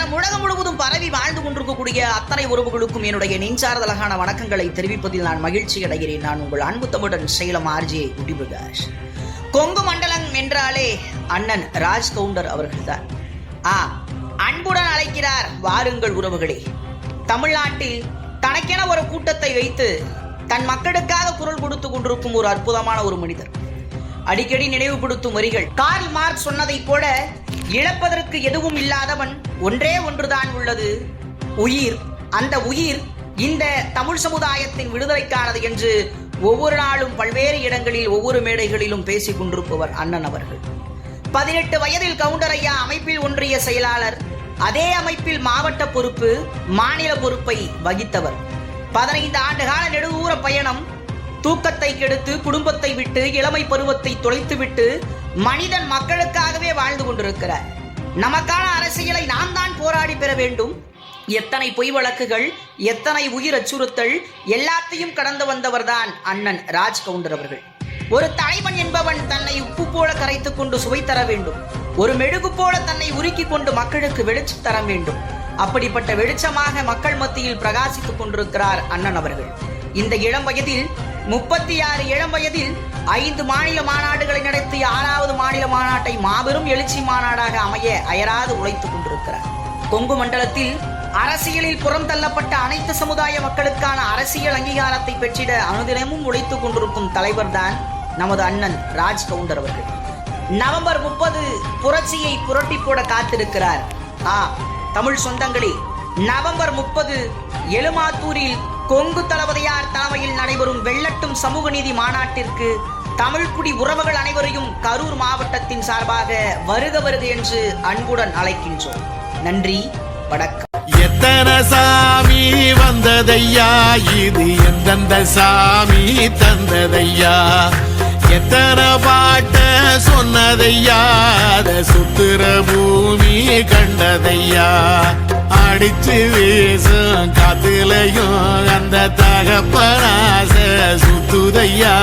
உலகம் முழுவதும் பரவி வாழ்ந்து கொண்டிருக்கக்கூடிய அத்தனை உறவுகளுக்கும் என்னுடைய நெஞ்சார்தலகான வணக்கங்களை தெரிவிப்பதில் நான் மகிழ்ச்சி அடைகிறேன். நான் உங்கள் அன்பு தமிழன் சேலம் ஆர்ஜே குடிபிரகாஷ் கொங்கு மண்டலம் என்றாலே அண்ணன் ராஜ் கவுண்டர் அவர்கள்தான். ஆ அன்புடன் அழைக்கிறார் வாருங்கள் உறவுகளே. தமிழ்நாட்டில் தனக்கென ஒரு கூட்டத்தை வைத்து தன் மக்களுக்காக குரல் கொடுத்து கொண்டிருக்கும் ஒரு அற்புதமான ஒரு மனிதர். அடிக்கடி நினைவுபடுத்தும் வரிகள். கார்ல் மார்க் சொன்னதைப் போல இழப்பதற்கு எதுவும் இல்லாதவன் ஒன்றே ஒன்றுதான் உள்ளது. உயிர் அந்த உயிர் இந்த தமிழ் சமுதாயத்தின் விடுதலைக்கானது என்று ஒவ்வொரு நாளும் பல்வேறு இடங்களில் ஒவ்வொரு மேடைகளிலும் பேசிக் கொண்டிருப்பவர் அண்ணன் அவர்கள். பதினெட்டு வயதில் கவுண்டர் ஐயா அமைப்பில் ஒன்றிய செயலாளர் அதே அமைப்பில் மாவட்ட பொறுப்பு மாநில பொறுப்பை வகித்தவர். பதினைந்து ஆண்டுகால நெடுதூர பயணம் தூக்கத்தை கெடுத்து குடும்பத்தை விட்டு இளமை பருவத்தை தொலைத்துவிட்டு மனிதன் மக்களுக்காகவே வாழ்ந்து கொண்டிருக்கிறார். நமக்கான அரசியலை நாம் தான் போராடி பெற வேண்டும். எத்தனை பொய் வழக்குகள் எத்தனை உயிர் அச்சுறுத்தல் எல்லாத்தையும் கடந்து வந்தவர்தான் அண்ணன் ராஜ் கவுண்டர் அவர்கள். ஒரு தலைவன் என்பவன் தன்னை உப்பு போல கரைத்துக் கொண்டு சுவை தர வேண்டும். ஒரு மெழுகு போல தன்னை உருக்கி கொண்டு மக்களுக்கு வெளிச்சம் தர வேண்டும். அப்படிப்பட்ட வெளிச்சமாக மக்கள் மத்தியில் பிரகாசித்துக் கொண்டிருக்கிறார் அண்ணன் அவர்கள். இந்த இளம் வயதில் முப்பத்தி ஆறு இளம் வயதில் ஐந்து மாநில மாநாடுகளை நடத்திய ஆறாம் மாநில மாநாட்டை மாபெரும் எழுச்சி மாநாடாக அமைய அயராது உழைத்துக் கொண்டிருக்கிறார். கொங்கு மண்டலத்தில் அரசியலில் புறம் தள்ளப்பட்ட அனைத்து சமுதாய மக்களுக்கான அரசியல் அங்கீகாரத்தை பெற்றிட அனுதினமும் உழைத்துக் கொண்டிருக்கும் தலைவர் தான் நமது அண்ணன் ராஜ் கவுண்டர் அவர்கள். நவம்பர் முப்பது புரட்சியை புரட்டி போட காத்திருக்கிறார். ஆ தமிழ் சொந்தங்களே நவம்பர் முப்பது எழுமாத்தூரில் கொங்கு தளபதியார் தலைமையில் நடைபெறும் வெள்ளட்டும் சமூக நீதி மாநாட்டிற்கு தமிழ்குடி உறவுகள் அனைவரையும் கரூர் மாவட்டத்தின் சார்பாக வருக வருக என்று அன்புடன் அழைக்கின்றோம். நன்றி வணக்கம். எத்தனை சாமி வந்ததையா? இது எந்தெந்த சாமி தந்ததையா? எத்தனை பாட்ட சொன்னதையா? அத சுத்துற பூமி கண்டதையா? அடிச்சு வீசும் காத்துலையும் அந்த தகப்பனாச சுத்துதையா?